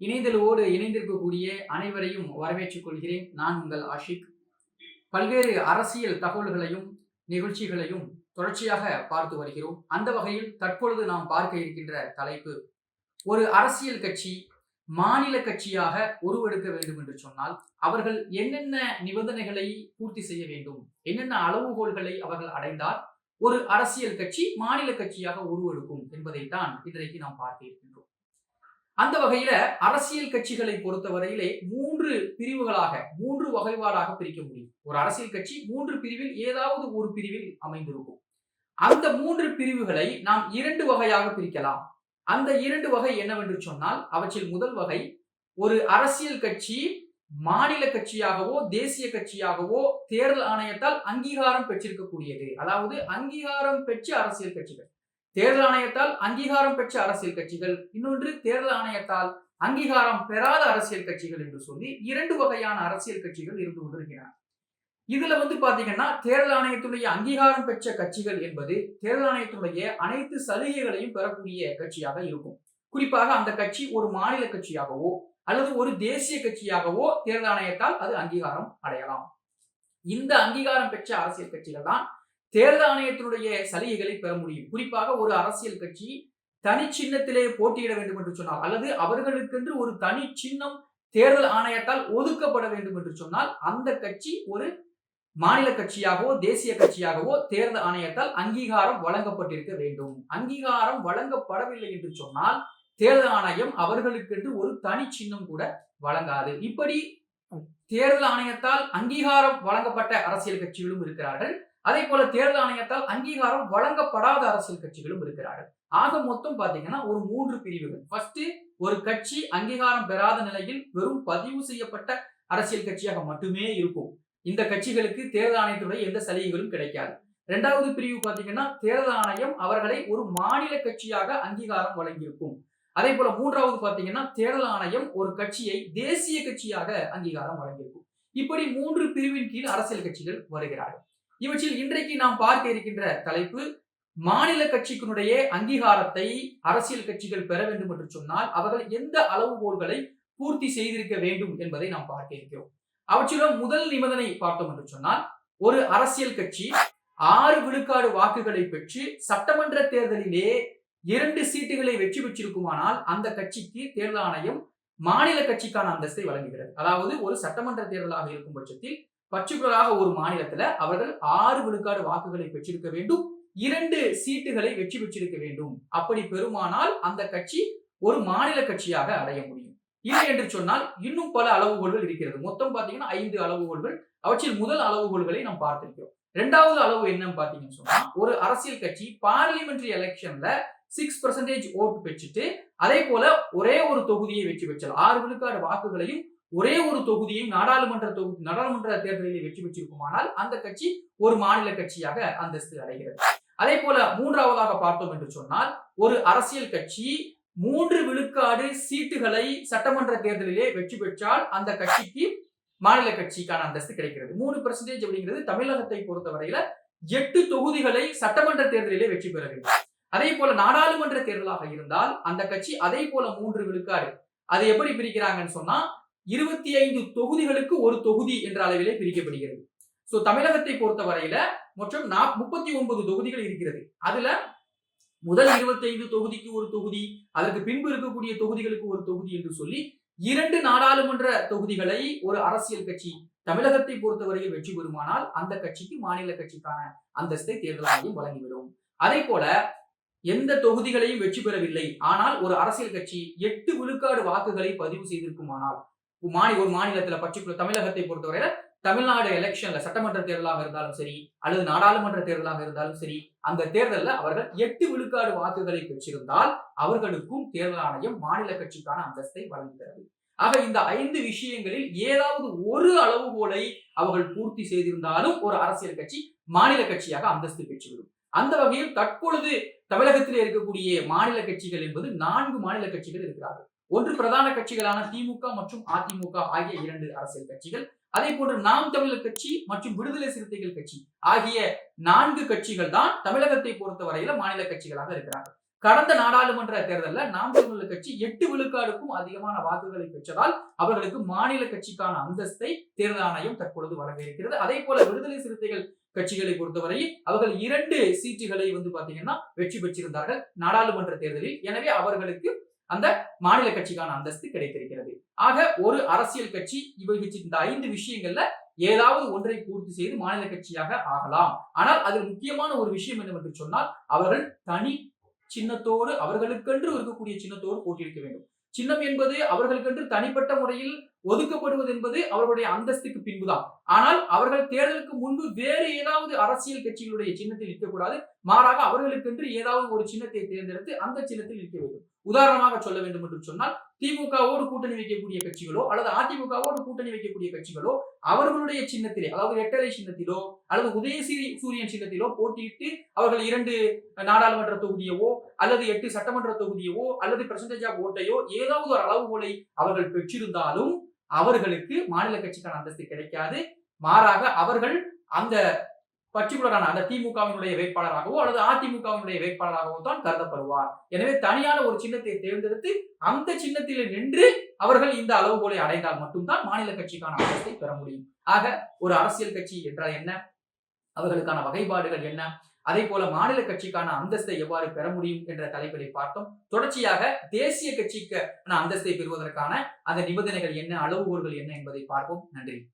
இணைந்தலோடு இணைந்திருக்கக்கூடிய அனைவரையும் வரவேற்றுக் கொள்கிறேன். நான் உங்கள் ஆஷிக். பல்வேறு அரசியல் தகவல்களையும் நிகழ்ச்சிகளையும் தொடர்ச்சியாக பார்த்து வருகிறோம். அந்த வகையில் தற்பொழுது நாம் பார்க்க இருக்கின்ற தலைப்பு ஒரு அரசியல் கட்சி மாநில கட்சியாக உருவெடுக்க வேண்டும் என்று சொன்னால் அவர்கள் என்னென்ன நிபந்தனைகளை பூர்த்தி செய்ய வேண்டும்? என்னென்ன அளவுகோல்களை அவர்கள் அடைந்தால் ஒரு அரசியல் கட்சி மாநில கட்சியாக உருவெடுக்கும் என்பதைத்தான் இன்றைக்கு நாம் பார்க்க அந்த வகையில அரசியல் கட்சிகளை பொறுத்தவரையிலே மூன்று பிரிவுகளாக மூன்று வகைப்பாடாக பிரிக்க முடியும். ஒரு அரசியல் கட்சி மூன்று பிரிவில் ஏதாவது ஒரு பிரிவில் அமைந்திருக்கும். அந்த மூன்று பிரிவுகளை நாம் இரண்டு வகையாக பிரிக்கலாம். அந்த இரண்டு வகை என்னவென்று சொன்னால் அவற்றில் முதல் வகை ஒரு அரசியல் கட்சி மாநில கட்சியாகவோ தேசிய கட்சியாகவோ தேர்தல் ஆணையத்தால் அங்கீகாரம் பெற்றிருக்கக்கூடியது. அதாவது அங்கீகாரம் பெற்ற அரசியல் கட்சிகள். தேர்தல் ஆணையத்தால் அங்கீகாரம் பெற்ற அரசியல் கட்சிகள் இன்னொன்று தேர்தல் ஆணையத்தால் அங்கீகாரம் பெறாத அரசியல் கட்சிகள் என்று சொல்லி இரண்டு வகையான அரசியல் கட்சிகள் இருந்து கொண்டிருக்கிறார். இதுல வந்து பாத்தீங்கன்னா தேர்தல் ஆணையத்துடைய அங்கீகாரம் பெற்ற கட்சிகள் என்பது தேர்தல் ஆணையத்துடைய அனைத்து சலுகைகளையும் பெறக்கூடிய கட்சியாக இருக்கும். குறிப்பாக அந்த கட்சி ஒரு மாநில கட்சியாகவோ அல்லது ஒரு தேசிய கட்சியாகவோ தேர்தல் ஆணையத்தால் அது அங்கீகாரம் அடையலாம். இந்த அங்கீகாரம் பெற்ற அரசியல் கட்சிகள் தான் தேர்தல் ஆணையத்தினுடைய சலுகைகளை பெற முடியும். குறிப்பாக ஒரு அரசியல் கட்சி தனி சின்னத்திலே போட்டியிட வேண்டும் என்று சொன்னால் அல்லது அவர்களுக்கென்று ஒரு தனி சின்னம் தேர்தல் ஆணையத்தால் ஒதுக்கப்பட வேண்டும் என்று சொன்னால் அந்த கட்சி ஒரு மாநில கட்சியாகவோ தேசிய கட்சியாகவோ தேர்தல் ஆணையத்தால் அங்கீகாரம் வழங்கப்பட்டிருக்க வேண்டும். அங்கீகாரம் வழங்கப்படவில்லை என்று சொன்னால் தேர்தல் ஆணையம் அவர்களுக்கென்று ஒரு தனி சின்னம் கூட வழங்காது. இப்படி தேர்தல் ஆணையத்தால் அங்கீகாரம் வழங்கப்பட்ட அரசியல் கட்சிகளும் இருக்கிறார்கள். அதே போல தேர்தல் ஆணையத்தால் அங்கீகாரம் வழங்கப்படாத அரசியல் கட்சிகளும் இருக்கிறார்கள். ஆக மொத்தம் பாத்தீங்கன்னா ஒரு மூன்று பிரிவுகள். ஃபர்ஸ்ட் ஒரு கட்சி அங்கீகாரம் பெறாத நிலையில் வெறும் பதிவு செய்யப்பட்ட அரசியல் கட்சியாக மட்டுமே இருக்கும். இந்த கட்சிகளுக்கு தேர்தல் ஆணையத்துடைய எந்த சலுகைகளும் கிடைக்காது. இரண்டாவது பிரிவு பாத்தீங்கன்னா தேர்தல் ஆணையம் அவர்களை ஒரு மாநில கட்சியாக அங்கீகாரம் வழங்கியிருக்கும். அதே போல மூன்றாவது பாத்தீங்கன்னா தேர்தல் ஆணையம் ஒரு கட்சியை தேசிய கட்சியாக அங்கீகாரம் வழங்கியிருக்கும். இப்படி மூன்று பிரிவின் கீழ் அரசியல் கட்சிகள் வருகிறார்கள். இவற்றில் இன்றைக்கு நாம் பார்க்க இருக்கின்ற தலைப்பு மாநில கட்சிக்குனுடைய அங்கீகாரத்தை அரசியல் கட்சிகள் பெற வேண்டும் என்று சொன்னால் அவர்கள் எந்த அளவுகோல்களை பூர்த்தி செய்திருக்க வேண்டும் என்பதை நாம் பார்க்க இருக்கிறோம். அவற்றிலும் முதல் நிபந்தனை பார்த்தோம் என்று சொன்னால் ஒரு அரசியல் கட்சி ஆறு விழுக்காடு வாக்குகளை பெற்று சட்டமன்ற தேர்தலிலே இரண்டு சீட்டுகளை வெற்றி பெற்றிருக்குமானால் அந்த கட்சிக்கு தேர்தல் ஆணையம் மாநில கட்சிக்கான அந்தஸ்தை வழங்குகிறது. அதாவது ஒரு சட்டமன்ற தேர்தலாக இருக்கும் பட்சத்தில் பர்டிகுலராக ஒரு மாநிலத்துல அவர்கள் ஆறு விழுக்காடு வாக்குகளை பெற்றிருக்க வேண்டும். இரண்டு சீட்டுகளை வெற்றி பெற்றிருக்க வேண்டும். அப்படி பெருமானால் அந்த கட்சி ஒரு மாநில கட்சியாக அடைய முடியும். இல்லை என்று சொன்னால் இன்னும் பல அளவுகோல்கள் இருக்கிறது. மொத்தம் பாத்தீங்கன்னா ஐந்து அளவுகோல்கள். அவற்றில் முதல் அளவுகோல்களை நாம் பார்த்திருக்கிறோம். இரண்டாவது அளவு என்னன்னு பாத்தீங்கன்னு சொன்னா ஒரு அரசியல் கட்சி பார்லிமெண்ட்ரி எலெக்ஷன்ல சிக்ஸ் பர்சன்டேஜ் ஓட்டு பெற்றுட்டு அதே போல ஒரே ஒரு தொகுதியை வெற்றி பெற்றால். ஆறு விழுக்காடு வாக்குகளையும் ஒரே ஒரு தொகுதியும் நாடாளுமன்ற தொகுதி நாடாளுமன்ற தேர்தலில் வெற்றி பெற்றிருக்குமானால் அந்த கட்சி ஒரு மாநில கட்சியாக அந்தஸ்து அடைகிறது. அதே போல மூன்றாவதாக பார்த்தோம் என்று சொன்னால் ஒரு அரசியல் கட்சி மூன்று விழுக்காடு சீட்டுகளை சட்டமன்ற தேர்தலிலே வெற்றி பெற்றால் அந்த கட்சிக்கு மாநில கட்சிக்கான அந்தஸ்து கிடைக்கிறது. மூணு பெர்சன்டேஜ் அப்படிங்கிறது தமிழகத்தை பொறுத்தவரையில எட்டு தொகுதிகளை சட்டமன்ற தேர்தலிலே வெற்றி பெற வேண்டும். அதே போல நாடாளுமன்ற தேர்தலாக இருந்தால் அந்த கட்சி அதே போல மூன்று விழுக்காடு. அது எப்படி பிரிக்கிறாங்கன்னு சொன்னா இருபத்தி ஐந்து தொகுதிகளுக்கு ஒரு தொகுதி என்ற அளவிலே பிரிக்கப்படுகிறது. ஸோ தமிழகத்தை பொறுத்த வரையில மொத்தம் முப்பத்தி ஒன்பது தொகுதிகள் இருக்கிறது. அதுல முதல் இருபத்தி ஐந்து தொகுதிக்கு ஒரு தொகுதி அதற்கு பின்பு இருக்கக்கூடிய தொகுதிகளுக்கு ஒரு தொகுதி என்று சொல்லி இரண்டு நாடாளுமன்ற தொகுதிகளை ஒரு அரசியல் கட்சி தமிழகத்தை பொறுத்தவரையில் வெற்றி பெறுமானால் அந்த கட்சிக்கு மாநில கட்சிக்கான அந்தஸ்தை தேர்தல் ஆணையம் வழங்கிவிடும். அதே போல எந்த தொகுதிகளையும் வெற்றி பெறவில்லை. ஆனால் ஒரு அரசியல் கட்சி எட்டு விழுக்காடு வாக்குகளை பதிவு செய்திருக்குமானால் மாநில ஒரு மாநிலத்துல பர்டிகுலர் தமிழகத்தை பொறுத்தவரையில தமிழ்நாடு எலெக்ஷன்ல சட்டமன்ற தேர்தலாக இருந்தாலும் சரி அல்லது நாடாளுமன்ற தேர்தலாக இருந்தாலும் சரி அந்த தேர்தலில் அவர்கள் எட்டு விழுக்காடு வாக்குகளை பெற்றிருந்தால் அவர்களுக்கும் தேர்தல் ஆணையம் மாநில கட்சிக்கான அந்தஸ்தை வழங்குகிறது. ஆக இந்த ஐந்து விஷயங்களில் ஏதாவது ஒரு அளவுகோலை அவர்கள் பூர்த்தி செய்திருந்தாலும் ஒரு அரசியல் கட்சி மாநில கட்சியாக அந்தஸ்து பெற்றுவிடும். அந்த வகையில் தற்பொழுது தமிழகத்தில் இருக்கக்கூடிய மாநில கட்சிகள் என்பது நான்கு மாநில கட்சிகள் இருக்கிறார்கள். ஒன்று பிரதான கட்சிகளான திமுக மற்றும் அதிமுக ஆகிய இரண்டு அரசியல் கட்சிகள். அதே போன்று நாம் தமிழர் கட்சி மற்றும் விடுதலை சிறுத்தைகள் கட்சி ஆகிய நான்கு கட்சிகள் தான் தமிழகத்தை பொறுத்தவரையில மாநில கட்சிகளாக இருக்கிறார்கள். கடந்த நாடாளுமன்ற தேர்தலில் நாம் தமிழர் கட்சி எட்டு விழுக்காடுக்கும் அதிகமான வாக்குகளை பெற்றதால் அவர்களுக்கு மாநில கட்சிக்கான அந்தஸ்தை தேர்தல் ஆணையம் தற்பொழுது வழங்க இருக்கிறது அதே போல விடுதலை சிறுத்தைகள் கட்சிகளை பொறுத்தவரை அவர்கள் இரண்டு சீட்டுகளை வந்து பாத்தீங்கன்னா வெற்றி பெற்றிருந்தார்கள் நாடாளுமன்ற தேர்தலில். எனவே அவர்களுக்கு அந்த மாநில கட்சிக்கான அந்தஸ்து கிடைத்திருக்கிறது. ஆக ஒரு அரசியல் கட்சி இவர்கள் இந்த ஐந்து விஷயங்கள்ல ஏதாவது ஒன்றை பூர்த்தி செய்து மாநில கட்சியாக ஆகலாம். ஆனால் அதில் முக்கியமான ஒரு விஷயம் என்னவென்று சொன்னால் அவர்கள் தனி சின்னத்தோடு அவர்களுக்கென்று இருக்கக்கூடிய சின்னத்தோடு போட்டியிருக்க வேண்டும். சின்னம் என்பது அவர்களுக்கென்று தனிப்பட்ட முறையில் ஒதுக்கப்படுவது என்பது அவர்களுடைய அந்தஸ்துக்கு பின்புதான். ஆனால் அவர்கள் தேர்தலுக்கு முன்பு வேறு ஏதாவது அரசியல் கட்சிகளுடைய சின்னத்தில் நிற்கக்கூடாது மாறாக அவர்களுக்கென்று ஏதாவது ஒரு சின்னத்தை தேர்ந்தெடுத்து அந்த சின்னத்தில் இருக்க வேண்டும். உதாரணமாக சொல்ல வேண்டும் என்று சொன்னால் திமுகவோடு கூட்டணி வைக்கக்கூடிய கட்சிகளோ அல்லது அதிமுகவோடு கூட்டணி வைக்கக்கூடிய கட்சிகளோ அவர்களுடைய சின்னத்திலே அதாவது எட்டரை சின்னத்திலோ அல்லது உதயசிரி சூரியன் சின்னத்திலோ போட்டியிட்டு அவர்கள் இரண்டு நாடாளுமன்ற தொகுதியவோ அல்லது எட்டு சட்டமன்ற தொகுதியவோ அல்லது பெர்சன்டேஜ் ஆஃப் ஓட்டையோ ஏதாவது ஒரு அளவுகோலை அவர்கள் பெற்றிருந்தாலும் அவர்களுக்கு மாநில கட்சிக்கான அந்தஸ்து கிடைக்காது. மாறாக அவர்கள் அந்த பர்டிகுலரான அந்த திமுகவினுடைய வேட்பாளராகவோ அல்லது அதிமுகவினுடைய வேட்பாளராகவோ தான் கருதப்படுவார். எனவே தனியான ஒரு சின்னத்தை தேர்ந்தெடுத்து அந்த சின்னத்தில் நின்று அவர்கள் இந்த அளவுகோலை அடைந்தால் மட்டும்தான் மாநில கட்சிக்கான அந்தஸ்தை பெற முடியும். ஆக ஒரு அரசியல் கட்சி என்றால் என்ன? அவர்களுக்கான வகைப்பாடுகள் என்ன? அதே போல மாநில கட்சிக்கான அந்தஸ்தை எவ்வாறு பெற முடியும் என்ற தலைப்பிலை பார்த்தோம். தொடர்ச்சியாக தேசிய கட்சிக்கு அந்தஸ்தை பெறுவதற்கான அந்த நிபந்தனைகள் என்ன அளவுகோல்கள் என்ன என்பதை பார்ப்போம். நன்றி.